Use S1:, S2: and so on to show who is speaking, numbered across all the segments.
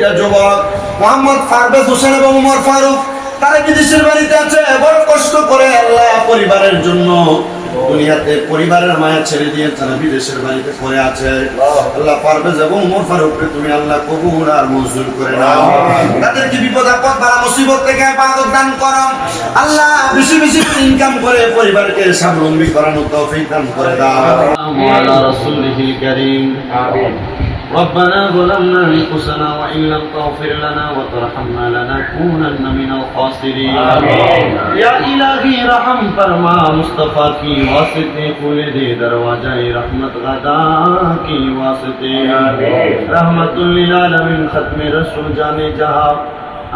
S1: দুইটা যুবক মোহাম্মদ ফারবেজ হোসেন এবং উমর ফারুক তারা বিদেশের বাড়িতে আছে। বড় কষ্ট করে আল্লাহ পরিবারের জন্য দুনিয়াতে পরিবারের মায়া ছেড়ে দিয়ে তারা বিদেশের বাড়িতে পড়ে আছে। আল্লাহ পারবে এবং উমর ফারুককে তুমি আল্লাহ কবুল আর মঞ্জুর করে নাও। তাদের কি বিপদ আপদ বা মুসিবত থেকে হেফাজত দান করো। আল্লাহ বেশি বেশি ইনকাম করে পরিবারকে স্বাবলম্বী করানোর তৌফিক দান করে দাও।
S2: আমিন আলা কারীম। আমিন ربنا ظلمنا أنفسنا وإن لم تغفر لنا وترحمنا لنكونن من الخاسرين. يا إلهي رحم فرما مصطفى کی واسطے کھلے دے دروازہ رحمت غدا کی واسطے رحمت للعالمين ختم رسول جانے جہاں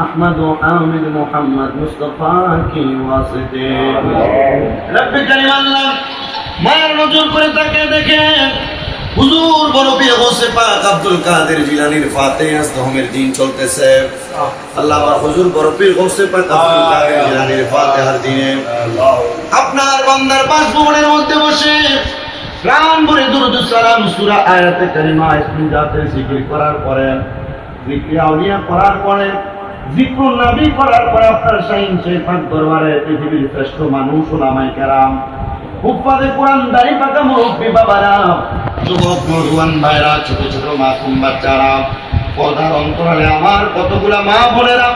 S2: أحمد و عامد محمد مصطفى کی واسطے رب كريم اللہ মায়ের নজর করে তাকে দেখে হুজুর, বড় পীর হোসে পাক আব্দুল কাদের জিলানীর ফাতে আস্তহমের দিন চলতেছে। আল্লাহ আমার হুজুর, বড় পীর হোসে পাক আব্দুল কাদের জিলানীর ফাতেহার দিনে আপনার বান্দার বাসভবনের মধ্যে বসে প্রাণ ভরে দুরুদ সালাম সূরা আয়াতে কারিমা ইসমি জাতের জিকির করার পরে, জিকির আউলিয়া করার পরে জিক্রুল নবী করার পরে আপনার শাহিন সেই পাক দরবারে পৃথিবীর শ্রেষ্ঠ মানুষ ওলামাই কেরাম হুফাজে কোরআন দাড়ি পাকা মুরব্বী বাবারা। যুবক নজুয়ান ভাইরা ছোট ছোট মাসুম বাচ্চারা পর্দার অন্তরালে আমার কতগুলা মা বোনেরা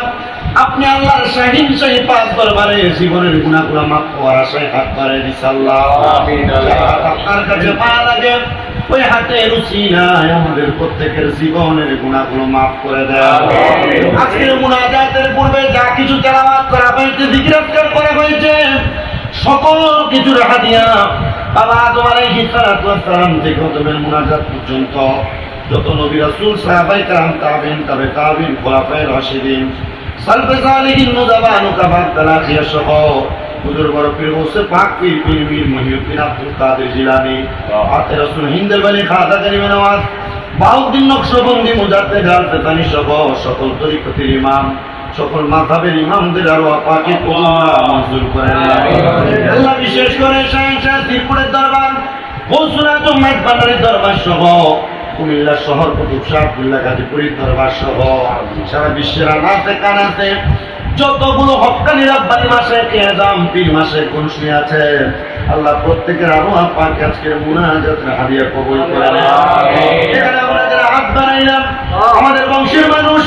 S2: আপনি আল্লাহর শাহিন সেই পাক দরবারে জীবনের গুণাগুলা মাফ করার আশায় হাত করে দিসাল্লাহ আপনার কাছে পাওয়া লাগে ওই হাতে রুচি নাই আমাদের প্রত্যেকের জীবনের গুণাগুলো মাফ করে দেয়। আজকের মুনাজাতের পূর্বে যা কিছু তেলাওয়াত করা হয়েছে জিকিরাজকার করা হয়েছে সকল কিছুর হাদিয়া বাবা আদম আলাইহিস সালাতু ওয়াস সালাম থেকে তোমার মুনাজাত পর্যন্ত যত নবী রাসূল সাহাবায়ে کرام তাবেইন তবে তাবেইন খোলাফায়ে রাশিদিন সালফে সালিহিন মুজাবান কাবাত তালাখিয়া সহ হুজুর বড় পীর হোসে পাক পীর পীর মীর মহিউদ্দিন আব্দুল কাদের জিলানী আতে রাসূল হিন্দের বালি খাজা কারিমে নওয়াজ বাউদ্দিন নকশবন্দি মুজাদ্দেদ আল ফেতানি সহ সকল তরিকতের ইমাম সকল মাযহাবের ইমামদের আরও আপাকে মঞ্জুর করে আল্লাহ বিশেষ করে শাহ ত্রিপুরের দরবার বৌসুরা জম্মাত বান্দারের দরবার সহ কুমিল্লা শহর কুতুব শাহ আব্দুল্লাহ গাজীপুরের দরবার সহ। সারা বিশ্বের আনাতে কানাতে যতগুলো হকানি রাব্বানি মাসে কেয়াজাম পীর মাসে কোন শুয়ে আছে আল্লাহ প্রত্যেকের আরও পাক আজকের মুনাজাতের হাদিয়া কবুল করে এখানে আমরা যারা হাত বানাইলাম আমাদের বংশের মানুষ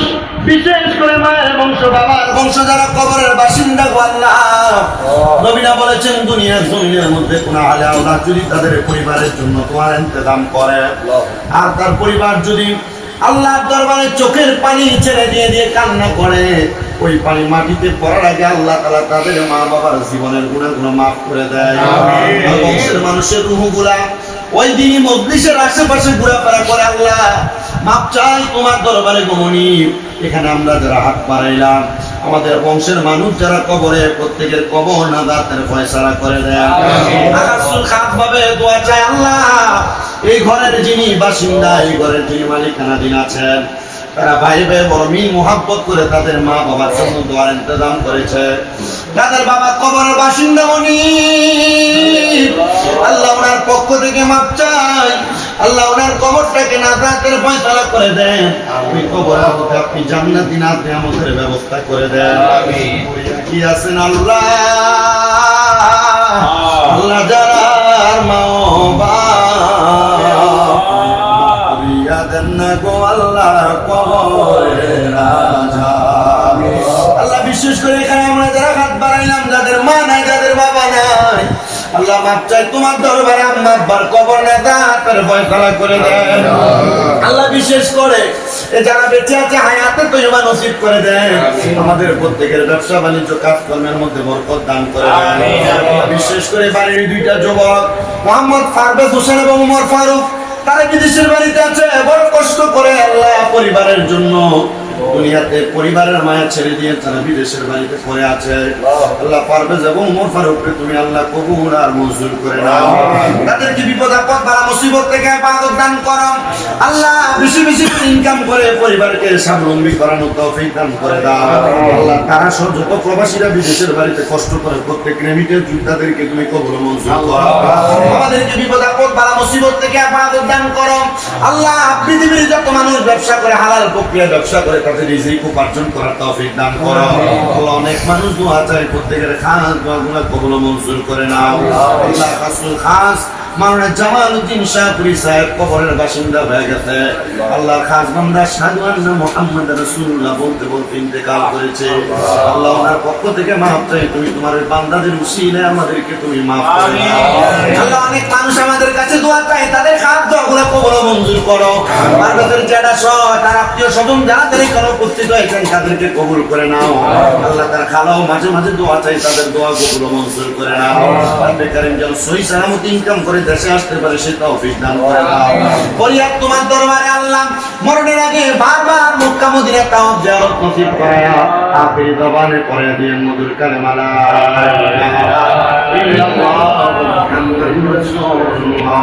S2: বিশেষ করে মায়ের বংশ বাবার বংশ যারা কবরের বাসিন্দা আল্লাহ নবীনা বলেছেন দুনিয়ার জমিনের মধ্যে কোন আলে আল্লাহ যদি তাদের পরিবারের জন্য তোমার ইন্তজাম করে। আর তার পরিবার যদি আল্লাহর দরবারে চোখের পানি ছেড়ে দিয়ে দিয়ে কান্না করে ওই পানি মাটিতে পড়ার আগে আল্লাহ তালা তাদের মা বাবার জীবনের গুণাগুলো মাফ করে দেয়। বংশের মানুষের রুহগুলা ওই দিনই মজলিসের আশেপাশে ঘোরাফেরা করে আল্লাহ। মাপ চাই তোমার দরবারে গমনি এখানে আমরা যারা হাত বাড়াইলাম আমাদের বংশের মানুষ যারা কবরে প্রত্যেকের কবর না দাঁতের ফয়সালা করে দেয়া। দোয়া চাই আল্লাহ। এই ঘরের যিনি বাসিন্দা এই ঘরের যিনি মালিকানা দিন আছেন তারা ভাই ভাই বড় মিল মোহাব্বত করে তাদের মা বাবার জন্য দোয়ার ইন্তজাম করেছে। তাদের বাবা কবরের বাসিন্দা উনি আল্লাহ ওনার পক্ষ থেকে মাপ চাই। আল্লাহ ওনার কবরটাকে নাজাতের ফয়সালা করে দেন। ওই কবরের মধ্যে আপনি জান্নাতি নাতে আমাদের ব্যবস্থা করে দেন।
S3: আমিন।
S2: কি আছেন আল্লাহ? আল্লাহ যারার মা বাবা দেন না গো আল্লাহ বিশেষ করে এখানে আমরা যারা হাত বাড়াইলাম যাদের মা নাই যাদের বাবা নাই আল্লাহ মাপ চাই তোমার দরবারে আম্মা আব্বার কবর না তার ফয়সালা করে দেন আল্লাহ। বিশেষ করে এ যারা বেঁচে আছে হায়াতে তো ইমান নসিব করে দেন আমাদের প্রত্যেকের ব্যবসা বাণিজ্য কাজকর্মের মধ্যে বরকত দান করে। বিশেষ করে বাড়ির দুইটা যুবক মোহাম্মদ ফারবেজ হোসেন এবং উমর ফারুক তারা বিদেশের বাড়িতে আছে বড় কষ্ট করে আল্লাহ পরিবারের জন্য দুনিয়াতে পরিবারের মায়া ছেড়ে দিয়ে তারা বিদেশের বাড়িতে পড়ে আছে। আল্লাহ পারবে এবং মোর ফারুককে তুমি আল্লাহ কবুল আর মঞ্জুর করে না তাদেরকে বিপদ আপদ মুসিবত থেকে হেফাজত দান করো আল্লাহ বেশি বেশি ইনকাম করে পরিবারকে স্বাবলম্বী করানো তৌফিক দান করে দাও। আল্লাহ তারা সব যত প্রবাসীরা বিদেশের বাড়িতে কষ্ট করে প্রত্যেক রেমিটেন্স তাদেরকে তুমি কবুল মঞ্জুর করো। আমাদেরকে বিপদ আপদ বালা মুসিবত থেকে হেফাজত দান করো আল্লাহ পৃথিবীর যত মানুষ ব্যবসা করে, হালাল প্রক্রিয়া ব্যবসা করে, তাদের রিজিক উপার্জন করার তৌফিক দান করো। আল্লাহ অনেক মানুষ দোয়া চায়, প্রত্যেকের খাস দোয়াগুলো কবুল মঞ্জুর করে নাও। আল্লাহ খাসুল মাওলানা জামালউদ্দিন শাহপুরি সাহেব কবরের বাসিন্দা হয়ে গেছে। আল্লাহ খাস বান্দা সাধু আন্না মোহাম্মদ রাসূলুল্লাহ বলতে বলতে ইন্তেকাল করেছে। আল্লাহ ওনার পক্ষ থেকে মাফ চাই তুমি তোমার বান্দাদের উসিলে আমাদেরকে তুমি মাফ করে আল্লাহ অনেক মানুষ করো। আর যারা তার আত্মীয় স্বজন যারা তাদের এখানে উপস্থিত হয়েছেন তাদেরকে কবুল করে নাও। আল্লাহ তার খালাও মাঝে মাঝে দোয়া চাই, তাদের দোয়া কবুল মঞ্জুর করে নাও। রব্বে যেন সহি সালামত ইনকাম করে দেশে আসতে পারে, সে তৌফিক দান করে দাও ফরিয়াদ তোমার দরবারে আল্লাহ, মরণের আগে বারবার মক্কা মদিনা তাওয়াব জিয়ারত নসিব করায়া, আখিরি জবানে পড়ে দিয়ে মধুর কালেমা লা ইল্লাল্লাহ মুহাম্মাদুর রাসূলুল্লাহ।